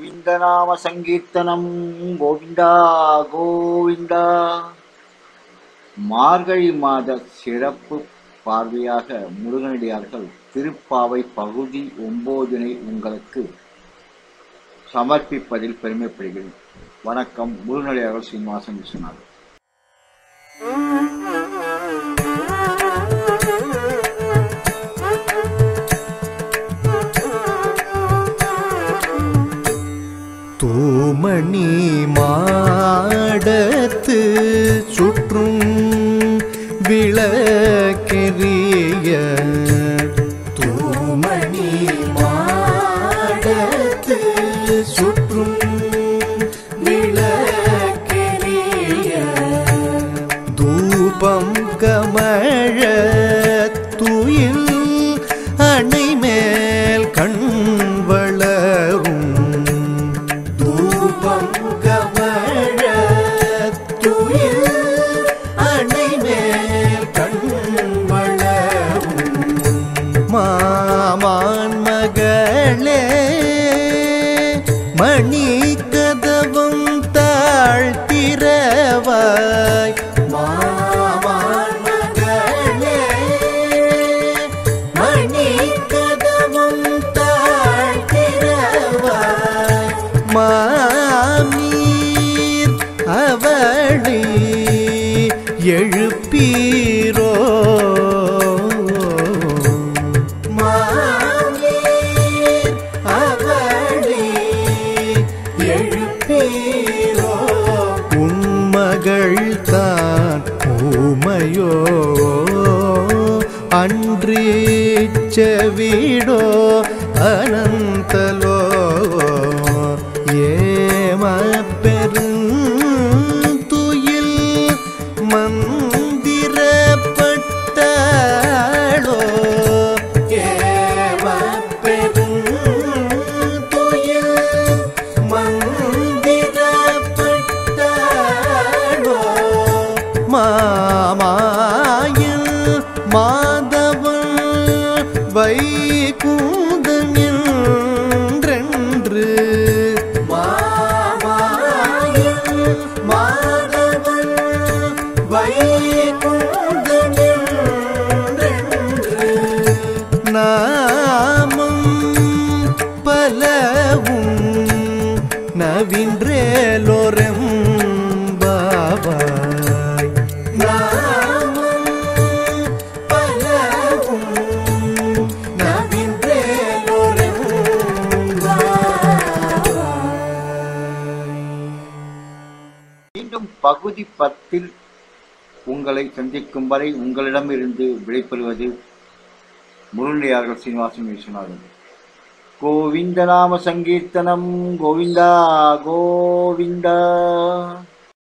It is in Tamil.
கோவிந்தநாம சங்கீர்த்தனம் கோவிந்தா கோவிந்தா. மார்கழி மாத சிறப்பு பார்வையாக முருகனடியார்கள் திருப்பாவை பகுதி ஒம்போதினை உங்களுக்கு சமர்ப்பிப்பதில் பெருமைப்படுகிறேன். வணக்கம் முருகனடியார்கள் சீனிவாசன் விஸ்வநாதன் தூமணி மாடத்து சுற்றும் விளக்கெரிய தூமணி மாடத்து சுற்றும் விளக்கெரிய தூபம் கமழ மணி கதவும் தாழ்த்திரவாய். மணி கதவும் தாழ்த்திரவாய். மாமீர் அவளி எழுப்பீர்? உன்மகள் தான் ஊமையோ அன்றி செவிடோ அனந்தலோ மாதவன் வைகுந்தன் என்றென்று மாதவன் வைகுந்தன் நாமம் பலவும் நவின்றேலோரே. மீண்டும் பகுதி பத்தில் உங்களை சந்திக்கும் வரை உங்களிடமிருந்து விடைபெறுவது முருகனடியார்கள் சீனிவாசன் விஸ்வநாதன். கோவிந்த நாம சங்கீர்த்தனம் கோவிந்தா கோவிந்தா.